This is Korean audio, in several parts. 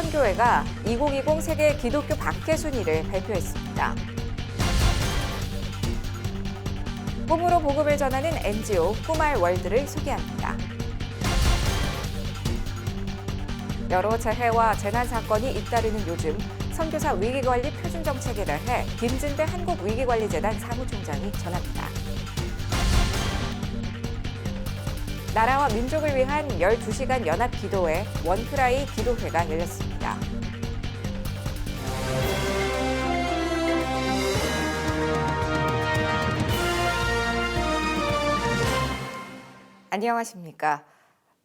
선교회가 2020 세계 기독교 박해 순위를 발표했습니다. 꿈으로 복음을 전하는 NGO 꿈알 월드를 소개합니다. 여러 재해와 재난 사건이 잇따르는 요즘 선교사 위기관리 표준 정책에 대해 김진대 한국위기관리재단 사무총장이 전합니다. 나라와 민족을 위한 12시간 연합 기도회 원프라이 기도회가 열렸습니다. 안녕하십니까.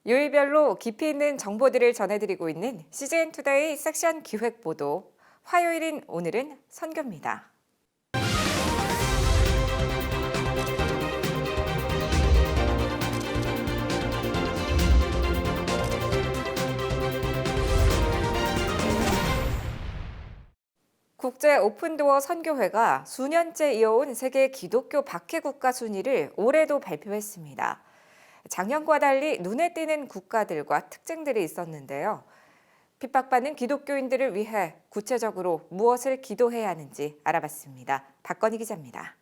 요일별로 깊이 있는 정보들을 전해드리고 있는 CGN 투데이 섹션 기획 보도. 화요일인 오늘은 선교입니다. 국제 오픈도어 선교회가 수년째 이어온 세계 기독교 박해 국가 순위를 올해도 발표했습니다. 작년과 달리 눈에 띄는 국가들과 특징들이 있었는데요. 핍박받는 기독교인들을 위해 구체적으로 무엇을 기도해야 하는지 알아봤습니다. 박건희 기자입니다.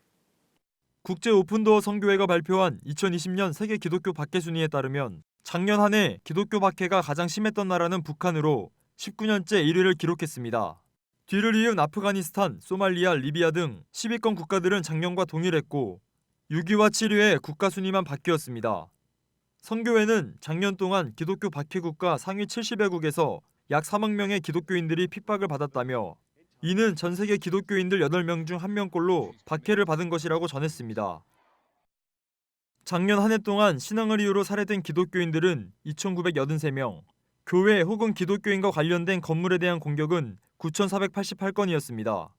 국제 오픈도어 선교회가 발표한 2020년 세계 기독교 박해 순위에 따르면 작년 한 해 기독교 박해가 가장 심했던 나라는 북한으로 19년째 1위를 기록했습니다. 뒤를 이은 아프가니스탄, 소말리아, 리비아 등 10위권 국가들은 작년과 동일했고 6위와 7위의 국가 순위만 바뀌었습니다. 선교회는 작년 동안 기독교 박해 국가 상위 70여국에서 약 3억 명의 기독교인들이 핍박을 받았다며 이는 전 세계 기독교인들 8명 중 1명꼴로 박해를 받은 것이라고 전했습니다. 작년 한 해 동안 신앙을 이유로 살해된 기독교인들은 2,983명, 교회 혹은 기독교인과 관련된 건물에 대한 공격은 9,488건이었습니다.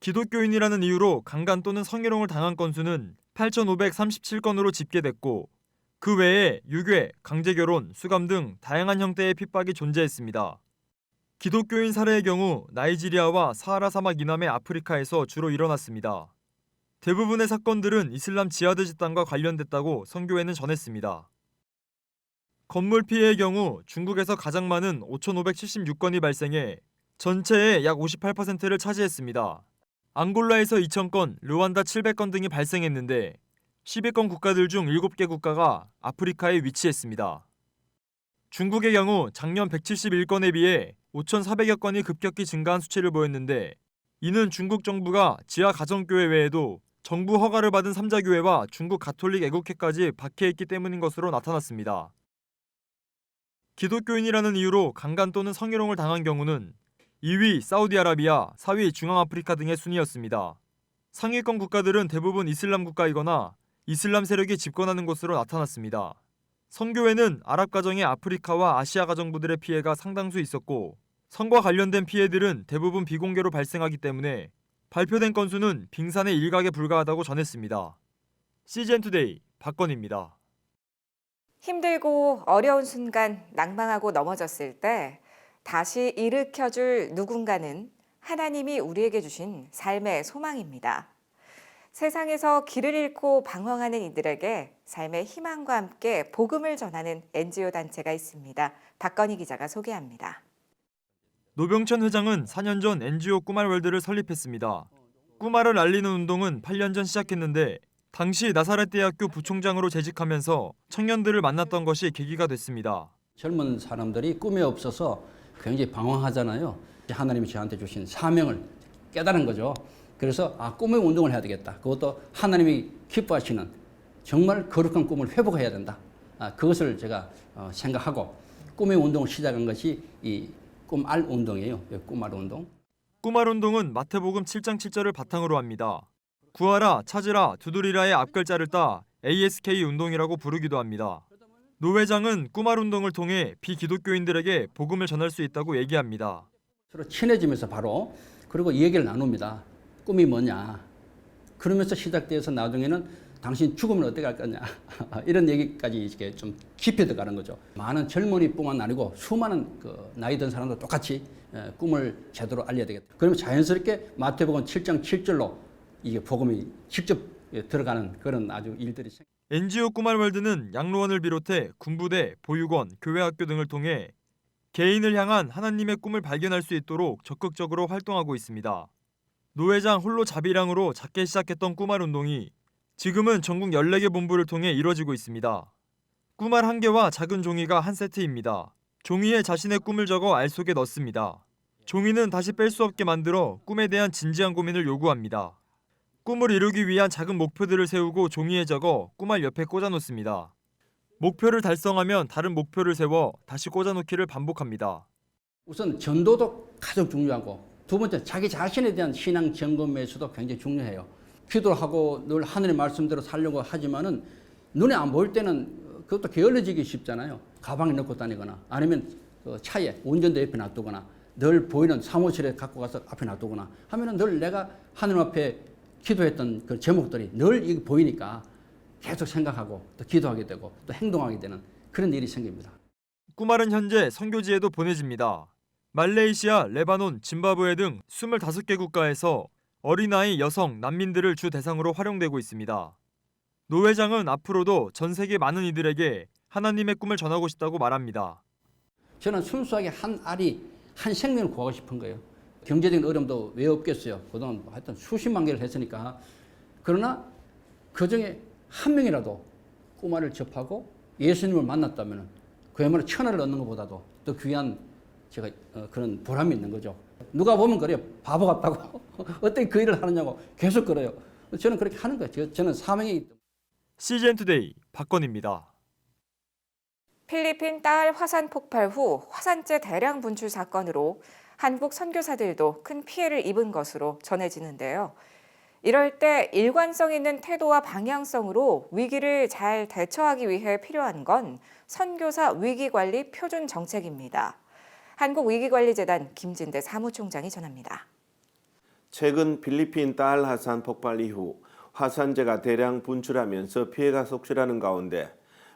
기독교인이라는 이유로 강간 또는 성희롱을 당한 건수는 8,537건으로 집계됐고 그 외에 유괴, 강제결혼, 수감 등 다양한 형태의 핍박이 존재했습니다. 기독교인 살해의 경우 나이지리아와 사하라 사막 이남의 아프리카에서 주로 일어났습니다. 대부분의 사건들은 이슬람 지하드 집단과 관련됐다고 선교회는 전했습니다. 건물 피해의 경우 중국에서 가장 많은 5,576건이 발생해 전체의 약 58%를 차지했습니다. 앙골라에서 2,000건, 르완다 700건 등이 발생했는데 10위권 국가들 중 7개 국가가 아프리카에 위치했습니다. 중국의 경우 작년 171건에 비해 5,400여 건이 급격히 증가한 수치를 보였는데 이는 중국 정부가 지하 가정교회 외에도 정부 허가를 받은 삼자교회와 중국 가톨릭 애국회까지 박해했기 때문인 것으로 나타났습니다. 기독교인이라는 이유로 강간 또는 성희롱을 당한 경우는 2위 사우디아라비아, 4위 중앙아프리카 등의 순이었습니다. 상위권 국가들은 대부분 이슬람 국가이거나 이슬람 세력이 집권하는 곳으로 나타났습니다. 선교회는 아랍 가정의 아프리카와 아시아 가정부들의 피해가 상당수 있었고 성과 관련된 피해들은 대부분 비공개로 발생하기 때문에 발표된 건수는 빙산의 일각에 불과하다고 전했습니다. CGN 투데이 박건입니다. 힘들고 어려운 순간 낭망하고 넘어졌을 때 다시 일으켜줄 누군가는 하나님이 우리에게 주신 삶의 소망입니다. 세상에서 길을 잃고 방황하는 이들에게 삶의 희망과 함께 복음을 전하는 NGO 단체가 있습니다. 박건희 기자가 소개합니다. 노병천 회장은 4년 전 NGO 꾸말월드를 설립했습니다. 꾸말을 알리는 운동은 8년 전 시작했는데 당시 나사렛 대학교 부총장으로 재직하면서 청년들을 만났던 것이 계기가 됐습니다. 젊은 사람들이 꿈이 없어서 굉장히 방황하잖아요. 하나님이 저한테 주신 사명을 깨달은 거죠. 그래서 아 꿈의 운동을 해야 되겠다. 그것도 하나님이 기뻐하시는 정말 거룩한 꿈을 회복해야 된다. 아, 그것을 제가 어, 생각하고 꿈의 운동을 시작한 것이 이 꿈알 운동이에요. 꿈알 운동. 꾸말 운동은 마태복음 7장 7절을 바탕으로 합니다. 구하라, 찾으라, 두드리라의 앞글자를 따 ASK 운동이라고 부르기도 합니다. 노 회장은 꾸말 운동을 통해 비기독교인들에게 복음을 전할 수 있다고 얘기합니다. 서로 친해지면서 바로 그리고 이 얘기를 나눕니다. 꿈이 뭐냐. 그러면서 시작돼서 나중에는 당신 죽으면 어떻게 할 거냐. 이런 얘기까지 이렇게 좀 깊이 들어가는 거죠. 많은 젊은이뿐만 아니고 수많은 그 나이 든 사람도 똑같이 예, 꿈을 제대로 알려야 되겠다. 그러면 자연스럽게 마태복음 7장 7절로 이게 복음이 직접 예, 들어가는 그런 아주 일들이 생- NGO 꾸말월드는 양로원을 비롯해 군부대, 보육원, 교회학교 등을 통해 개인을 향한 하나님의 꿈을 발견할 수 있도록 적극적으로 활동하고 있습니다. 노회장 홀로 자비량으로 작게 시작했던 꿈알 운동이 지금은 전국 14개 본부를 통해 이뤄지고 있습니다. 꿈알 한 개와 작은 종이가 한 세트입니다. 종이에 자신의 꿈을 적어 알 속에 넣습니다. 종이는 다시 뺄 수 없게 만들어 꿈에 대한 진지한 고민을 요구합니다. 꿈을 이루기 위한 작은 목표들을 세우고 종이에 적어 꿈알 옆에 꽂아 놓습니다. 목표를 달성하면 다른 목표를 세워 다시 꽂아 놓기를 반복합니다. 우선 전도도 가장 중요하고 두 번째 자기 자신에 대한 신앙 점검에서도 굉장히 중요해요. 기도를 하고 늘 하늘의 말씀대로 살려고 하지만은 눈에 안 보일 때는 그것도 게을러지기 쉽잖아요. 가방에 넣고 다니거나 아니면 그 차에 운전대 옆에 놔두거나 늘 보이는 사무실에 갖고 가서 앞에 놔두거나 하면은 늘 내가 하늘 앞에 기도했던 그 제목들이 늘 보이니까 계속 생각하고 또 기도하게 되고 또 행동하게 되는 그런 일이 생깁니다. 꿈알은 현재 선교지에도 보내집니다. 말레이시아, 레바논, 짐바브웨 등 25개 국가에서 어린아이, 여성, 난민들을 주 대상으로 활용되고 있습니다. 노 회장은 앞으로도 전 세계 많은 이들에게 하나님의 꿈을 전하고 싶다고 말합니다. 저는 순수하게 한 알이 한 생명을 구하고 싶은 거예요. 경제적인 어려움도 왜 없겠어요. 그동안 하여튼 수십만 개를 했으니까. 그러나 그 중에 한 명이라도 꼬마를 접하고 예수님을 만났다면 그야말로 천하를 얻는 것보다도 더 귀한 제가 어, 그런 보람이 있는 거죠. 누가 보면 그래요. 바보 같다고. 어떻게 그 일을 하느냐고 계속 그래요. 저는 그렇게 하는 거예요. 저- 저는 사명이기 때문에. CGN 투데이 박건입니다. 필리핀 딸 화산 폭발 후 화산재 대량 분출 사건으로 한국 선교사들도 큰 피해를 입은 것으로 전해지는데요. 이럴 때 일관성 있는 태도와 방향성으로 위기를 잘 대처하기 위해 필요한 건 선교사 위기관리 표준 정책입니다. 한국위기관리재단 김진대 사무총장이 전합니다. 최근 필리핀 딸 화산 폭발 이후 화산재가 대량 분출하면서 피해가 속출하는 가운데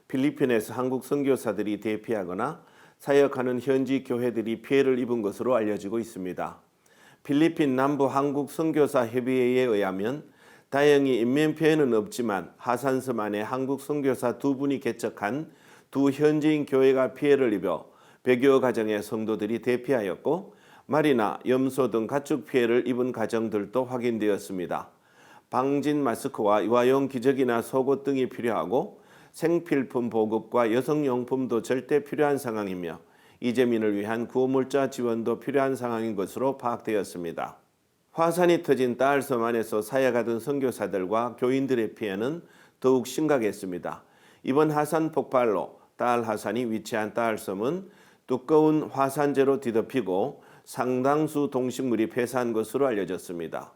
필리핀에서 한국 선교사들이 대피하거나 사역하는 현지 교회들이 피해를 입은 것으로 알려지고 있습니다. 필리핀 남부 한국 선교사 협의회에 의하면 다행히 인명 피해는 없지만 하산섬 안에 한국 선교사 두 분이 개척한 두 현지인 교회가 피해를 입어 100여 가정의 성도들이 대피하였고 말이나 염소 등 가축 피해를 입은 가정들도 확인되었습니다. 방진 마스크와 유아용 기저귀나 속옷 등이 필요하고 생필품 보급과 여성용품도 절대 필요한 상황이며 이재민을 위한 구호물자 지원도 필요한 상황인 것으로 파악되었습니다. 화산이 터진 딸 섬 안에서 사역하던 선교사들과 교인들의 피해는 더욱 심각했습니다. 이번 화산 폭발로 딸 화산이 위치한 딸 섬은 두꺼운 화산재로 뒤덮이고 상당수 동식물이 폐사한 것으로 알려졌습니다.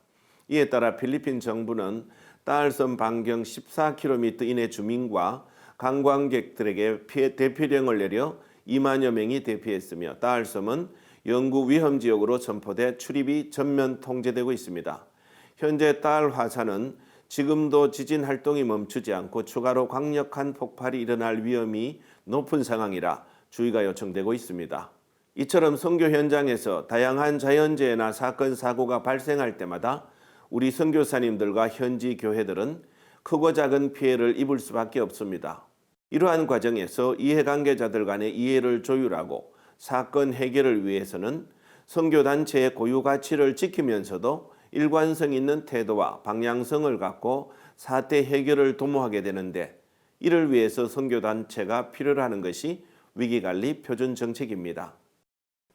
이에 따라 필리핀 정부는 딸섬 반경 14km 이내 주민과 관광객들에게 피해 대피령을 내려 2만여 명이 대피했으며 딸섬은 영구 위험 지역으로 선포돼 출입이 전면 통제되고 있습니다. 현재 딸 화산은 지금도 지진 활동이 멈추지 않고 추가로 강력한 폭발이 일어날 위험이 높은 상황이라 주의가 요청되고 있습니다. 이처럼 선교 현장에서 다양한 자연재해나 사건 사고가 발생할 때마다 우리 선교사님들과 현지 교회들은 크고 작은 피해를 입을 수밖에 없습니다. 이러한 과정에서 이해관계자들 간의 이해를 조율하고 사건 해결을 위해서는 선교단체의 고유 가치를 지키면서도 일관성 있는 태도와 방향성을 갖고 사태 해결을 도모하게 되는데 이를 위해서 선교단체가 필요로 하는 것이 위기관리 표준 정책입니다.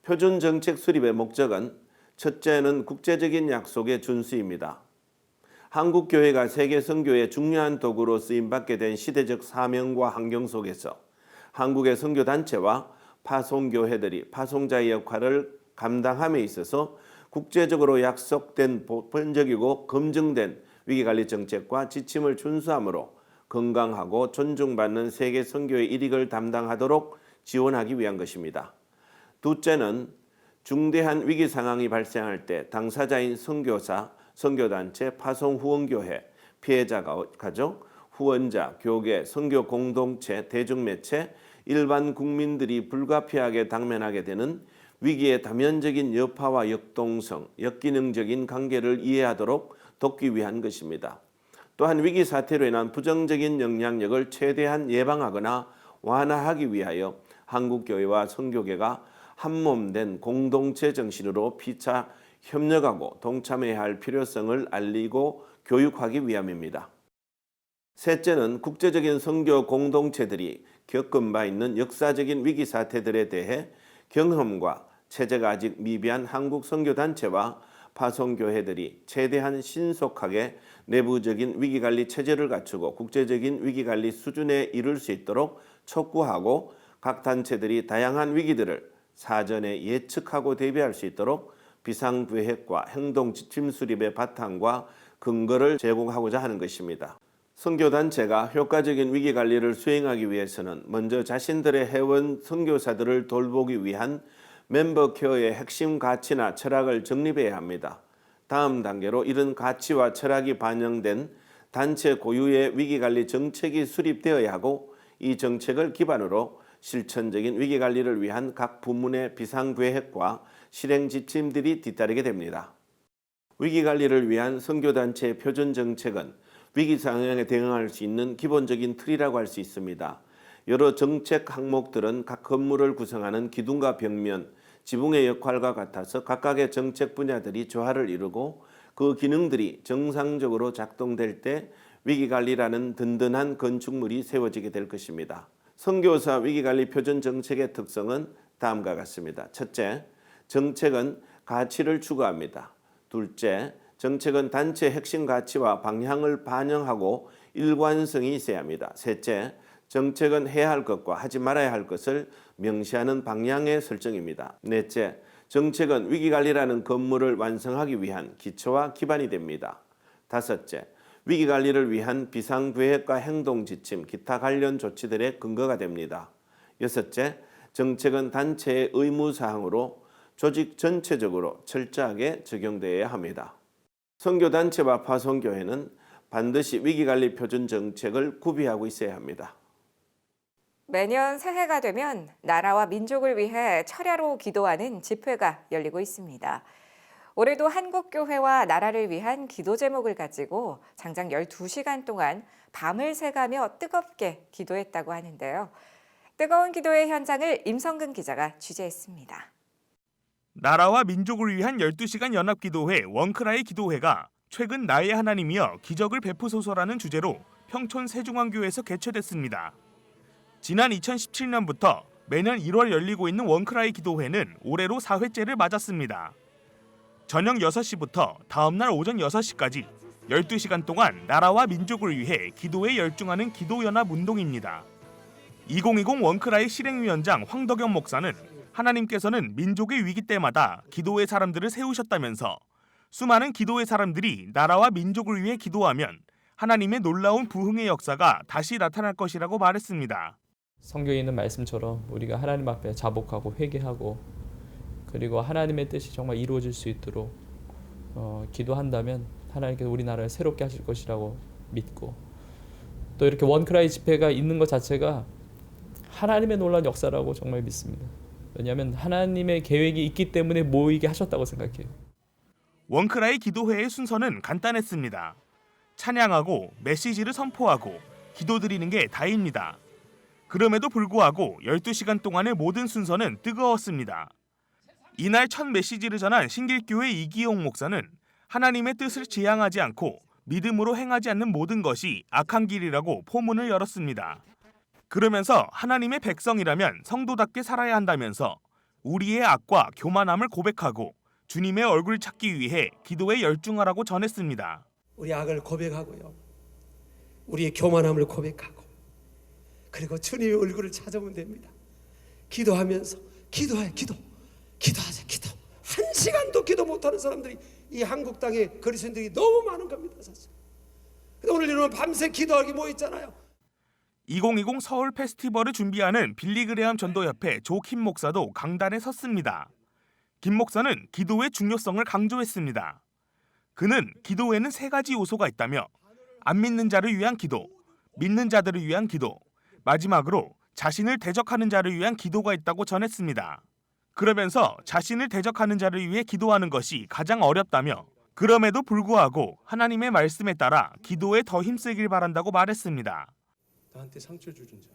표준 정책 수립의 목적은 첫째는 국제적인 약속의 준수입니다. 한국 교회가 세계 선교의 중요한 도구로 쓰임 받게 된 시대적 사명과 환경 속에서 한국의 선교 단체와 파송 교회들이 파송자의 역할을 감당함에 있어서 국제적으로 약속된 보편적이고 검증된 위기관리 정책과 지침을 준수함으로 건강하고 존중받는 세계 선교의 일익을 담당하도록 지원하기 위한 것입니다. 둘째는 중대한 위기 상황이 발생할 때 당사자인 선교사, 선교단체, 파송 후원교회, 피해자 가족, 후원자, 교계, 선교 공동체, 대중매체, 일반 국민들이 불가피하게 당면하게 되는 위기의 다면적인 여파와 역동성, 역기능적인 관계를 이해하도록 돕기 위한 것입니다. 또한 위기 사태로 인한 부정적인 영향력을 최대한 예방하거나 완화하기 위하여 한국 교회와 선교계가 한 몸 된 공동체 정신으로 피차 협력하고 동참해야 할 필요성을 알리고 교육하기 위함입니다. 셋째는 국제적인 선교 공동체들이 겪은 바 있는 역사적인 위기 사태들에 대해 경험과 체제가 아직 미비한 한국 선교 단체와 파송교회들이 최대한 신속하게 내부적인 위기 관리 체제를 갖추고 국제적인 위기 관리 수준에 이를 수 있도록 촉구하고 각 단체들이 다양한 위기들을 사전에 예측하고 대비할 수 있도록 비상부획과 행동 지침 수립의 바탕과 근거를 제공하고자 하는 것입니다. 선교단체가 효과적인 위기 관리를 수행하기 위해서는 먼저 자신들의 회원 선교사들을 돌보기 위한 멤버 케어의 핵심 가치나 철학을 정립해야 합니다. 다음 단계로 이런 가치와 철학이 반영된 단체 고유의 위기 관리 정책이 수립되어야 하고 이 정책을 기반으로 실천적인 위기 관리를 위한 각 부문의 비상 계획과 실행 지침들이 뒤따르게 됩니다. 위기 관리를 위한 선교 단체의 표준 정책은 위기 상황에 대응할 수 있는 기본적인 틀이라고 할 수 있습니다. 여러 정책 항목들은 각 건물을 구성하는 기둥과 벽면, 지붕의 역할과 같아서 각각의 정책 분야들이 조화를 이루고 그 기능들이 정상적으로 작동될 때 위기관리라는 든든한 건축물이 세워지게 될 것입니다. 선교사 위기관리 표준 정책의 특성은 다음과 같습니다. 첫째, 정책은 가치를 추구합니다. 둘째, 정책은 단체 핵심 가치와 방향을 반영하고 일관성이 있어야 합니다. 셋째, 정책은 해야 할 것과 하지 말아야 할 것을 명시하는 방향의 설정입니다. 넷째, 정책은 위기관리라는 건물을 완성하기 위한 기초와 기반이 됩니다. 다섯째, 위기 관리를 위한 비상 계획과 행동 지침, 기타 관련 조치들의 근거가 됩니다. 여섯째, 정책은 단체의 의무 사항으로 조직 전체적으로 철저하게 적용되어야 합니다. 선교단체와 파송교회는 반드시 위기관리 표준 정책을 구비하고 있어야 합니다. 매년 새해가 되면 나라와 민족을 위해 철야로 기도하는 집회가 열리고 있습니다. 올해도 한국교회와 나라를 위한 기도 제목을 가지고 장장 12시간 동안 밤을 새가며 뜨겁게 기도했다고 하는데요. 뜨거운 기도의 현장을 임성근 기자가 취재했습니다. 나라와 민족을 위한 12시간 연합기도회 원크라이 기도회가 최근 나의 하나님이여 기적을 베푸소서라는 주제로 평촌 세중앙교회에서 개최됐습니다. 지난 2017년부터 매년 1월 열리고 있는 원크라이 기도회는 올해로 4회째를 맞았습니다. 저녁 6시부터 다음날 오전 6시까지 12시간 동안 나라와 민족을 위해 기도에 열중하는 기도연합 운동입니다. 2020 원크라이 실행위원장 황덕영 목사는 하나님께서는 민족의 위기 때마다 기도의 사람들을 세우셨다면서 수많은 기도의 사람들이 나라와 민족을 위해 기도하면 하나님의 놀라운 부흥의 역사가 다시 나타날 것이라고 말했습니다. 성경에 있는 말씀처럼 우리가 하나님 앞에 자복하고 회개하고 그리고 하나님의 뜻이 정말 이루어질 수 있도록 어, 기도한다면 하나님께서 우리나라를 새롭게 하실 것이라고 믿고 또 이렇게 원크라이 집회가 있는 것 자체가 하나님의 놀라운 역사라고 정말 믿습니다. 왜냐하면 하나님의 계획이 있기 때문에 모이게 하셨다고 생각해요. 원크라이 기도회의 순서는 간단했습니다. 찬양하고 메시지를 선포하고 기도드리는 게 다입니다. 그럼에도 불구하고 12시간 동안의 모든 순서는 뜨거웠습니다. 이날 첫 메시지를 전한 신길교회 이기용 목사는 하나님의 뜻을 지향하지 않고 믿음으로 행하지 않는 모든 것이 악한 길이라고 포문을 열었습니다. 그러면서 하나님의 백성이라면 성도답게 살아야 한다면서 우리의 악과 교만함을 고백하고 주님의 얼굴 찾기 위해 기도에 열중하라고 전했습니다. 우리 악을 고백하고요. 우리의 교만함을 고백하고 그리고 주님의 얼굴을 찾아오면 됩니다. 기도하면서 기도해 기도 기도하자 기도 한 시간도 기도 못하는 사람들이 이 한국 땅에 그리스도인들이 너무 많은 겁니다 사실. 오늘 이런 밤새 기도하기 뭐 있잖아요. 2020 서울 페스티벌을 준비하는 빌리 그레엄 전도협회 조킴 목사도 강단에 섰습니다. 김 목사는 기도의 중요성을 강조했습니다. 그는 기도에는 세 가지 요소가 있다며 안 믿는 자를 위한 기도, 믿는 자들을 위한 기도, 마지막으로 자신을 대적하는 자를 위한 기도가 있다고 전했습니다. 그러면서 자신을 대적하는 자를 위해 기도하는 것이 가장 어렵다며 그럼에도 불구하고 하나님의 말씀에 따라 기도에 더 힘쓰길 바란다고 말했습니다. 나한테 상처 주는 자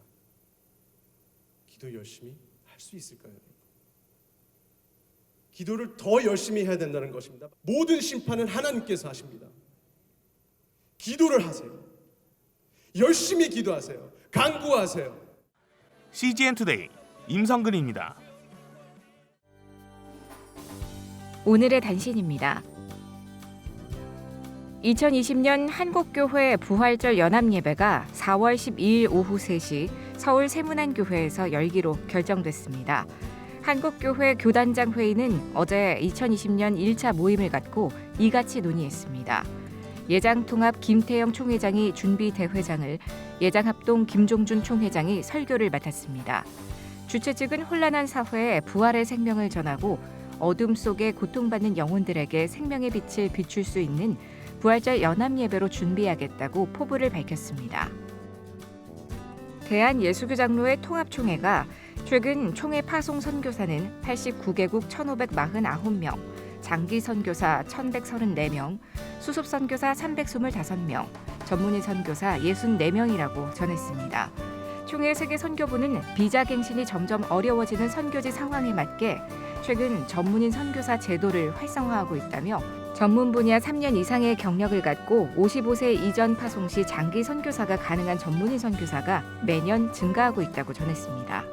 기도 열심히 할 수 있을까요? 기도를 더 열심히 해야 된다는 것입니다. 모든 심판은 하나님께서 하십니다. 기도를 하세요. 열심히 기도하세요. 간구하세요. CGN 투데이 임성근입니다. 오늘의 단신입니다. 2020년 한국교회 부활절 연합예배가 4월 12일 오후 3시 서울 세문안교회에서 열기로 결정됐습니다. 한국교회 교단장 회의는 어제 2020년 1차 모임을 갖고 이같이 논의했습니다. 예장통합 김태영 총회장이 준비 대회장을 예장합동 김종준 총회장이 설교를 맡았습니다. 주최 측은 혼란한 사회에 부활의 생명을 전하고 어둠 속에 고통받는 영혼들에게 생명의 빛을 비출 수 있는 부활절 연합 예배로 준비하겠다고 포부를 밝혔습니다. 대한예수교 장로회 통합총회가 최근 총회 파송 선교사는 89개국 1,549명, 장기 선교사 1,134명, 수습 선교사 325명, 전문의 선교사 64명이라고 전했습니다. 총회 세계 선교부는 비자 갱신이 점점 어려워지는 선교지 상황에 맞게 최근 전문인 선교사 제도를 활성화하고 있다며 전문 분야 3년 이상의 경력을 갖고 55세 이전 파송 시 장기 선교사가 가능한 전문인 선교사가 매년 증가하고 있다고 전했습니다.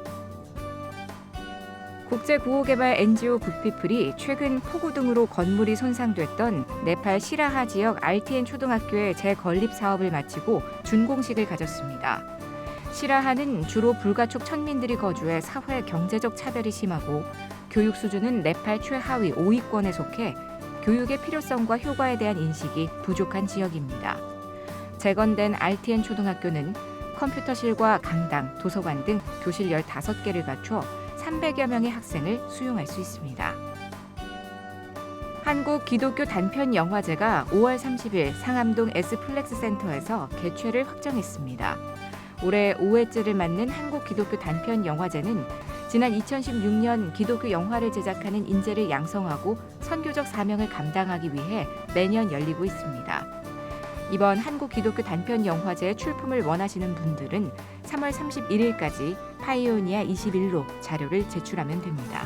국제구호개발 NGO 굿피플이 최근 폭우 등으로 건물이 손상됐던 네팔 시라하 지역 RTN 초등학교의 재건립 사업을 마치고 준공식을 가졌습니다. 시라하는 주로 불가촉 천민들이 거주해 사회 경제적 차별이 심하고 교육 수준은 네팔 최하위 5위권에 속해 교육의 필요성과 효과에 대한 인식이 부족한 지역입니다. 재건된 RTN 초등학교는 컴퓨터실과 강당, 도서관 등 교실 15개를 갖춰 300여 명의 학생을 수용할 수 있습니다. 한국 기독교 단편 영화제가 5월 30일 상암동 S플렉스 센터에서 개최를 확정했습니다. 올해 5회째를 맞는 한국 기독교 단편 영화제는 지난 2016년 기독교 영화를 제작하는 인재를 양성하고 선교적 사명을 감당하기 위해 매년 열리고 있습니다. 이번 한국 기독교 단편 영화제 출품을 원하시는 분들은 3월 31일까지 파이오니아 21로 자료를 제출하면 됩니다.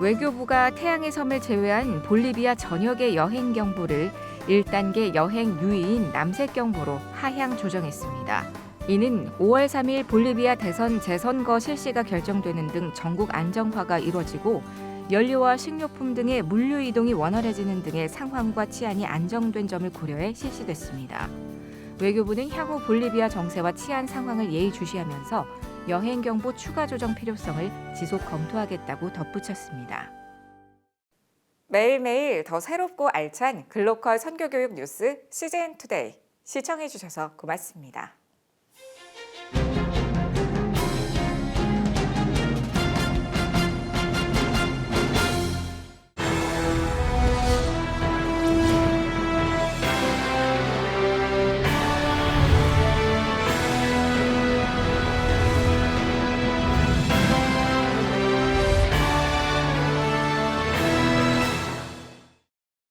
외교부가 태양의 섬을 제외한 볼리비아 전역의 여행 경보를 1단계 여행 유의인 남색 경보로 하향 조정했습니다. 이는 5월 3일 볼리비아 대선 재선거 실시가 결정되는 등 전국 안정화가 이뤄지고 연료와 식료품 등의 물류 이동이 원활해지는 등의 상황과 치안이 안정된 점을 고려해 실시됐습니다. 외교부는 향후 볼리비아 정세와 치안 상황을 예의주시하면서 여행 경보 추가 조정 필요성을 지속 검토하겠다고 덧붙였습니다. 매일매일 더 새롭고 알찬 글로컬 선교교육 뉴스 CGN 투데이 시청해 주셔서 고맙습니다.